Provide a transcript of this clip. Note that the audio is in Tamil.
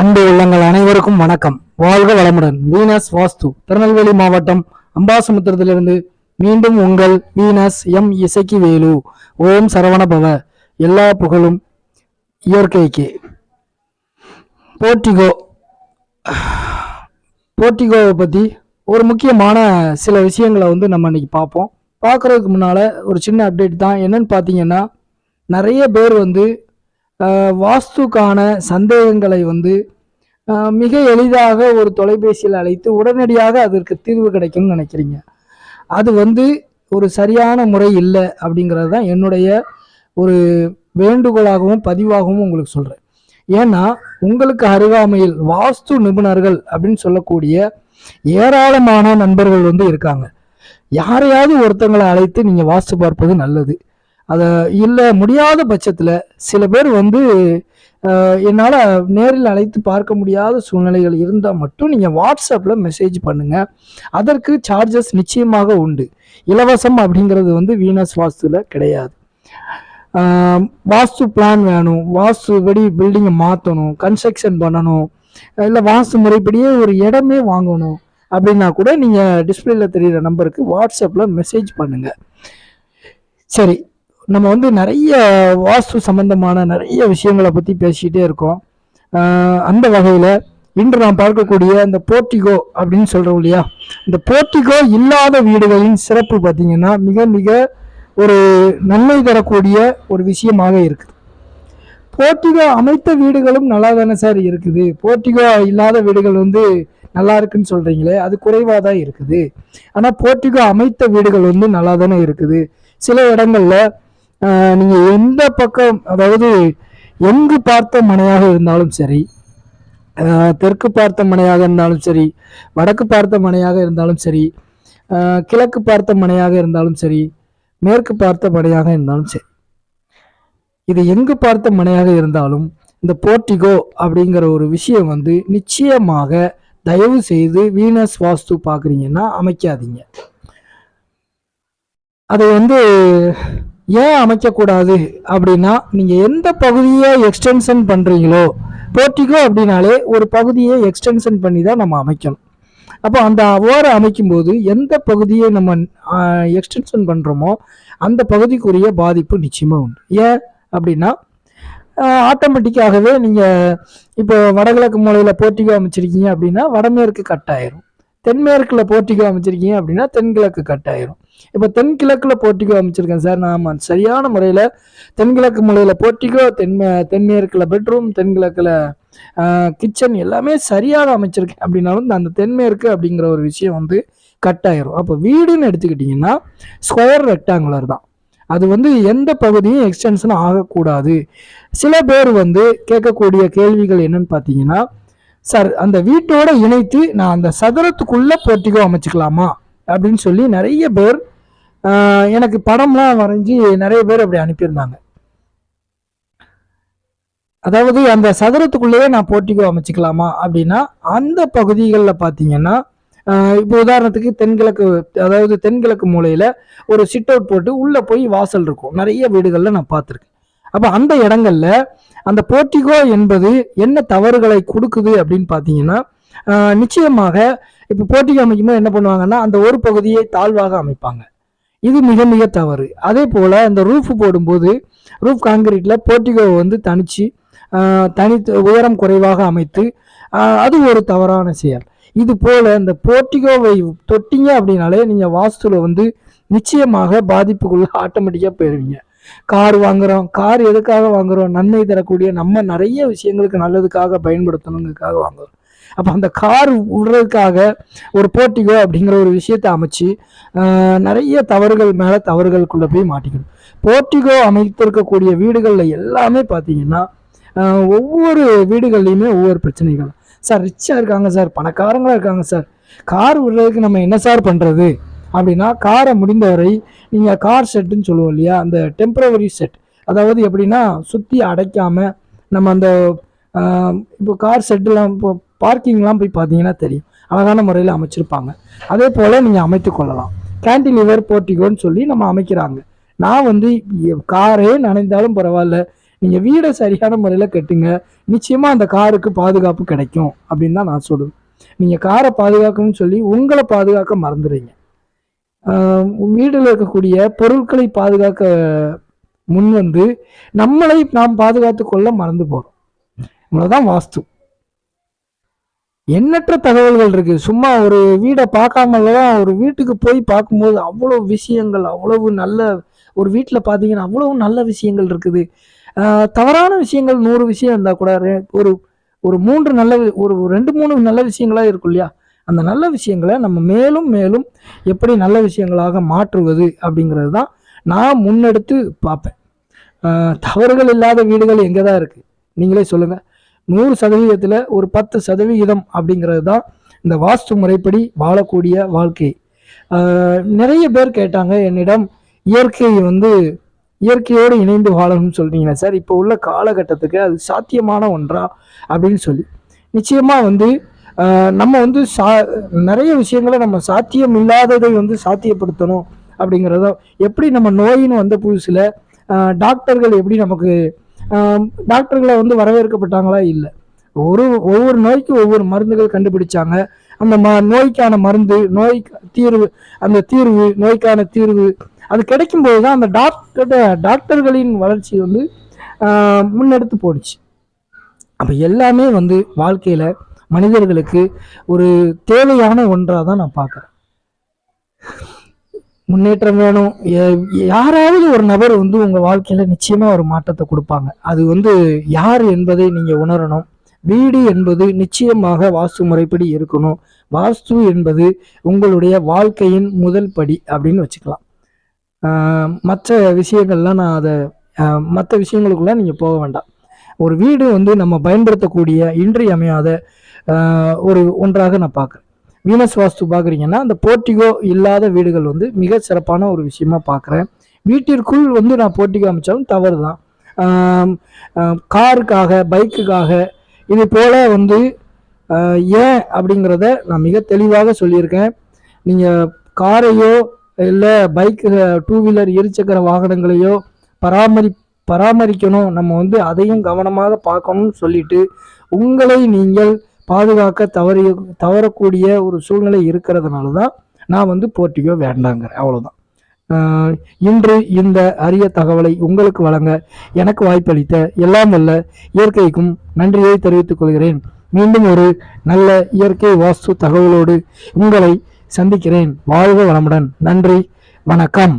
அன்பு உள்ளங்கள் அனைவருக்கும் வணக்கம். வாழ்க வளமுடன். வீனஸ் வாஸ்து திருநெல்வேலி மாவட்டம் அம்பாசமுத்திரத்திலிருந்து மீண்டும் உங்கள் வீனஸ் எம் இசைக்கு வேலு ஓம் சரவணபவ. எல்லா புகழும் இயற்கைக்கு. போர்டிகோ போர்ட்டிகோவை பற்றி ஒரு முக்கியமான சில விஷயங்களை வந்து நம்ம இன்னைக்கு பார்ப்போம். பார்க்குறதுக்கு முன்னால் ஒரு சின்ன அப்டேட் தான். என்னன்னு பார்த்தீங்கன்னா நிறைய பேர் வந்து வாஸ்துக்கான சந்தேகங்களை வந்து மிக எளிதாக ஒரு தொலைபேசியில் அழைத்து உடனடியாக அதற்கு தீர்வு கிடைக்கும்னு நினைக்கிறீங்க. அது வந்து ஒரு சரியான முறை இல்லை அப்படிங்கிறது தான் என்னுடைய ஒரு வேண்டுகோளாகவும் பதிவாகவும் உங்களுக்கு சொல்கிறேன் ஏன்னா உங்களுக்கு அருகாமையில் வாஸ்து நிபுணர்கள் அப்படின்னு சொல்லக்கூடிய ஏராளமான நண்பர்கள் வந்து இருக்காங்க. யாரையாவது ஒருத்தங்களை அழைத்து நீங்கள் வாஸ்து பார்ப்பது நல்லது. அதை இல்லை முடியாத பட்சத்தில் சில பேர் வந்து என்னால் நேரில் அழைத்து பார்க்க முடியாத சூழ்நிலைகள் இருந்தால் மட்டும் நீங்கள் வாட்ஸ்அப்பில் மெசேஜ் பண்ணுங்கள் அதற்கு சார்ஜஸ் நிச்சயமாக உண்டு. இலவசம் அப்படிங்கிறது வந்து வீனஸ் வாஸ்துவில் கிடையாது. வாஸ்து பிளான் வேணும். வாஸ்து படி பில்டிங்கை மாற்றணும் கன்ஸ்ட்ரக்ஷன் பண்ணணும். இல்லை வாஸ்து முறைப்படியே ஒரு இடமே வாங்கணும். அப்படின்னா கூட நீங்கள் டிஸ்பிளேல தெரிகிற நம்பருக்கு வாட்ஸ்அப்பில் மெசேஜ் பண்ணுங்கள் சரி. நம்ம வந்து நிறைய வாஸ்து சம்பந்தமான நிறைய விஷயங்களை பற்றி பேசிக்கிட்டே இருக்கோம். அந்த வகையில் இன்று நாம் பார்க்கக்கூடிய இந்த போர்ட்டிகோ அப்படின்னு சொல்கிறோம் இல்லையா? இந்த போர்ட்டிகோ இல்லாத வீடுகளின் சிறப்பு பார்த்தீங்கன்னா மிக மிக ஒரு நன்மை தரக்கூடிய ஒரு விஷயமாக இருக்குது. போர்ட்டிகோ அமைத்த வீடுகளும் நல்லா தானே சார் இருக்குது. போர்ட்டிகோ இல்லாத வீடுகள் வந்து நல்லா இருக்குன்னு சொல்கிறீங்களே அது குறைவாக தான் இருக்குது. ஆனால் போர்ட்டிகோ அமைத்த வீடுகள் வந்து நல்லா தானே இருக்குது. சில இடங்களில் நீங்கள் எந்த பக்கம் அதாவது எங்கு பார்த்த மனையாக இருந்தாலும் சரி தெற்கு பார்த்த மனையாக இருந்தாலும் சரி வடக்கு பார்த்த மனையாக இருந்தாலும் சரி கிழக்கு பார்த்த மனையாக இருந்தாலும் சரி மேற்கு பார்த்த மனையாக இருந்தாலும் சரி. இது எங்கு பார்த்த மனையாக இருந்தாலும் இந்த போர்ட்டிகோ அப்படிங்கிற ஒரு விஷயம் வந்து நிச்சயமாக தயவு செய்து வீனஸ் வாஸ்து பார்க்குறீங்கன்னா அமைக்காதீங்க. அது வந்து ஏன் அமைக்கக்கூடாது அப்படின்னா நீங்கள் எந்த பகுதியை எக்ஸ்டென்ஷன் பண்ணுறீங்களோ போர்ட்டிகோ அப்படின்னாலே ஒரு பகுதியை எக்ஸ்டென்ஷன் பண்ணி தான் நம்ம அமைக்கணும். அப்போ அந்த ஓரை அமைக்கும்போது எந்த பகுதியை நம்ம எக்ஸ்டென்ஷன் பண்ணுறோமோ அந்த பகுதிக்குரிய பாதிப்பு நிச்சயமாக உண்டு. ஏன் அப்படின்னா ஆட்டோமேட்டிக்காகவே நீங்கள் இப்போ வடகிழக்கு மூலையில் போர்ட்டிகோ அமைச்சிருக்கீங்க அப்படின்னா வடமேற்கு கட் ஆயிரும் தென்மேற்கில் போர்ட்டிகோ அமைச்சிருக்கீங்க அப்படின்னா தென்கிழக்கு கட் ஆயிரும் இப்போ தென்கிழக்கில் போர்ட்டிகோ அமைச்சிருக்கேன் சார். நான் சரியான முறையில் தென்கிழக்கு முறையில் போர்ட்டிகோ தென் தென்மேற்கில் பெட்ரூம் தென்கிழக்கில் கிச்சன் எல்லாமே சரியாக அமைச்சிருக்கேன் அப்படின்னாலும் அந்த தென்மேற்கு அப்படிங்கிற ஒரு விஷயம் வந்து கட் ஆயிரும். அப்போ வீடுன்னு எடுத்துக்கிட்டிங்கன்னா ஸ்கொயர் ரெக்டாங்குலர் தான். அது வந்து எந்த பகுதியும் எக்ஸ்டென்ஷன் ஆகக்கூடாது. சில பேர் வந்து கேட்கக்கூடிய கேள்விகள் என்னன்னு பார்த்தீங்கன்னா சார் அந்த வீட்டோட இணைத்து நான் அந்த சதுரத்துக்குள்ளே போர்ட்டிகோ அமைச்சுக்கலாமா? அப்படின்னு சொல்லி நிறைய பேர் எனக்கு படம்லாம் வரைஞ்சி நிறைய பேர் அப்படி அனுப்பியிருந்தாங்க. அதாவது அந்த சதுரத்துக்குள்ளேயே நான் போர்ட்டிகோ அமைச்சிக்கலாமா அப்படின்னா அந்த பகுதிகளில் பார்த்தீங்கன்னா இப்போ உதாரணத்துக்கு தென்கிழக்கு அதாவது தென்கிழக்கு மூலையில் ஒரு சிட் அவுட் போட்டு உள்ளே போய் வாசல் இருக்கும். நிறைய வீடுகளில் நான் பார்த்துருக்கேன். அப்போ அந்த இடங்கள்ல அந்த போர்ட்டிகோ என்பது என்ன தவறுகளை கொடுக்குது அப்படின்னு பார்த்தீங்கன்னா நிச்சயமாக இப்போ போட்டிக்கு அமைக்கும்போது என்ன பண்ணுவாங்கன்னா அந்த ஒரு பகுதியை தாழ்வாக அமைப்பாங்க. இது மிக மிக தவறு. அதே போல் இந்த ரூஃப் போடும்போது ரூஃப் காங்கிரீட்டில் போர்ட்டிகோவை வந்து தனித்து தனித்து தனி உயரம் குறைவாக அமைத்து அது ஒரு தவறான செயல். இது போல் இந்த போர்ட்டிகோவை தொட்டிங்க அப்படின்னாலே நீங்கள் வாஸ்துவில் வந்து நிச்சயமாக பாதிப்புக்குள்ள ஆட்டோமேட்டிக்காக போயிடுவீங்க கார் வாங்குறோம் கார் எதுக்காக வாங்குறோம் நன்மை தரக்கூடிய நம்ம நிறைய விஷயங்களுக்கு நல்லதுக்காக பயன்படுத்தணுங்கிறதுக்காக வாங்குறோம். அப்போ அந்த கார் விடுறதுக்காக ஒரு போர்ட்டிகோ அப்படிங்கிற ஒரு விஷயத்தை அமைச்சு நிறைய தவறுகள் மேலே தவறுகளுக்குள்ளே போய் மாட்டிக்கணும். போர்ட்டிகோ அமைத்திருக்கக்கூடிய வீடுகளில் எல்லாமே பார்த்தீங்கன்னா ஒவ்வொரு வீடுகள்லையுமே ஒவ்வொரு பிரச்சனைகள். சார் ரிச்சாக இருக்காங்க சார் பணக்காரங்களாக இருக்காங்க சார். கார் விடுறதுக்கு நம்ம என்ன சார் பண்ணுறது அப்படின்னா காரை முடிந்தவரை நீங்கள் கார் செட்டுன்னு சொல்லுவோம் இல்லையா அந்த டெம்பரவரி செட் அதாவது எப்படின்னா சுற்றி அடைக்காமல் நம்ம அந்த இப்போ கார் செட்டுலாம் இப்போ பார்க்கிங்லாம் போய் பார்த்தீங்கன்னா தெரியும். அழகான முறையில் அமைச்சிருப்பாங்க. அதே போல் நீங்கள் அமைத்து கொள்ளலாம். கேன்டிலிவர் போர்ட்டிகோன்னு சொல்லி நம்ம அமைக்கிறாங்க. நான் வந்து காரே நனைந்தாலும் பரவாயில்ல. நீங்கள் வீடை சரியான முறையில் கட்டுங்க. நிச்சயமாக அந்த காருக்கு பாதுகாப்பு கிடைக்கும் அப்படின்னு தான் நான் சொல்லுவேன். நீங்கள் காரை பாதுகாக்கணும்னு சொல்லி உங்களை பாதுகாக்க மறந்துடுறீங்க. வீடில் வீட்டில் இருக்கக்கூடிய பொருட்களை பாதுகாக்க முன் வந்து நம்மளை நாம் பாதுகாத்து கொள்ள மறந்து போகிறோம் இவ்வளோதான் வாஸ்து. எண்ணற்ற தகவல்கள் இருக்கு. சும்மா ஒரு வீடை பார்க்காமலாம் ஒரு வீட்டுக்கு போய் பார்க்கும்போது அவ்வளோ விஷயங்கள் அவ்வளவு நல்ல ஒரு வீட்டில் பார்த்தீங்கன்னா அவ்வளவு நல்ல விஷயங்கள் இருக்குது. தவறான விஷயங்கள் நூறு விஷயம் இருந்தால் கூட ஒரு ஒரு மூன்று நல்ல ஒரு ரெண்டு மூணு நல்ல விஷயங்களாக இருக்கும் இல்லையா? அந்த நல்ல விஷயங்களை நம்ம மேலும் மேலும் எப்படி நல்ல விஷயங்களாக மாற்றுவது அப்படிங்கிறது தான் நான் முன்னெடுத்து பார்ப்பேன். தவறுகள் இல்லாத வீடுகள் எங்கே தான் இருக்குது நீங்களே சொல்லுங்கள் நூறு சதவீதத்தில் ஒரு பத்து சதவிகிதம் அப்படிங்கிறது தான் இந்த வாஸ்து முறைப்படி வாழக்கூடிய வாழ்க்கை. நிறைய பேர் கேட்டாங்க என்னிடம் இயற்கை வந்து இயற்கையோடு இணைந்து வாழணும்னு சொல்றீங்களா சார். இப்போ உள்ள காலகட்டத்துக்கு அது சாத்தியமான ஒன்றா அப்படின்னு சொல்லி. நிச்சயமாக வந்து நம்ம வந்து சா நிறைய விஷயங்களை நம்ம சாத்தியம் இல்லாததை வந்து சாத்தியப்படுத்தணும் அப்படிங்கிறத எப்படி நம்ம நோயின்னு வந்த புதுசில் டாக்டர்கள் எப்படி நமக்கு டாக்டர்களை வந்து வரவேற்கப்பட்டாங்களா? இல்லை. ஒரு ஒவ்வொரு நோய்க்கும் ஒவ்வொரு மருந்துகள் கண்டுபிடிச்சாங்க. அந்த ம நோய்க்கான மருந்து நோய் தீர்வு அந்த தீர்வு நோய்க்கான தீர்வு அது கிடைக்கும்போது தான் அந்த டாக்டர் டாக்டர்களின் வளர்ச்சி வந்து முன்னெடுத்து போடுச்சு அப்போ எல்லாமே வந்து வாழ்க்கையில் மனிதர்களுக்கு ஒரு தேவையான ஒன்றாக தான் நான் பார்க்குறேன். முன்னேற்றம் வேணும். யாராவது ஒரு நபர் வந்து உங்கள் வாழ்க்கையில் நிச்சயமாக ஒரு மாற்றத்தை கொடுப்பாங்க. அது வந்து யார் என்பதை நீங்கள் உணரணும். வீடு என்பது நிச்சயமாக வாஸ்து முறைப்படி இருக்கணும். வாஸ்து என்பது உங்களுடைய வாழ்க்கையின் முதல் படி அப்படின்னு வச்சுக்கலாம். மற்ற விஷயங்கள்லாம் நான் அதை மற்ற விஷயங்களுக்குள்ள நீங்கள் போக வேண்டாம். ஒரு வீடு வந்து நம்ம பயன்படுத்தக்கூடிய இன்றியமையாத ஒரு ஒன்றாக நான் பார்க்குறேன். வீனஸ் வாஸ்து பார்க்குறீங்கன்னா அந்த போர்ட்டிகோ இல்லாத வீடுகள் வந்து மிக சிறப்பான ஒரு விஷயமா பார்க்குறேன் வீட்டிற்குள் வந்து நான் போர்ட்டிகோ அமைச்சாலும் தவறு தான் காருக்காக பைக்குக்காக இது போல் வந்து ஏன் அப்படிங்கிறத நான் மிக தெளிவாக சொல்லியிருக்கேன். நீங்கள் காரையோ இல்லை பைக்கு டூ வீலர் இருசக்கர வாகனங்களையோ பராமரி பராமரிக்கணும். நம்ம வந்து அதையும் கவனமாக பார்க்கணும்னு சொல்லிட்டு உங்களை நீங்கள் பாதுகாக்க தவறி தவறக்கூடிய ஒரு சூழ்நிலை இருக்கிறதுனால தான் நான் வந்து போர்ட்டிகோ வேண்டாங்கிறேன். அவ்வளோதான் இன்று இந்த அரிய தகவலை உங்களுக்கு வழங்க எனக்கு வாய்ப்பளித்த எல்லாம் வல்ல இயற்கைக்கும் நன்றியை தெரிவித்துக் கொள்கிறேன். மீண்டும் ஒரு நல்ல இயற்கை வாஸ்து தகவலோடு உங்களை சந்திக்கிறேன். வாழ்க வளமுடன். நன்றி. வணக்கம்.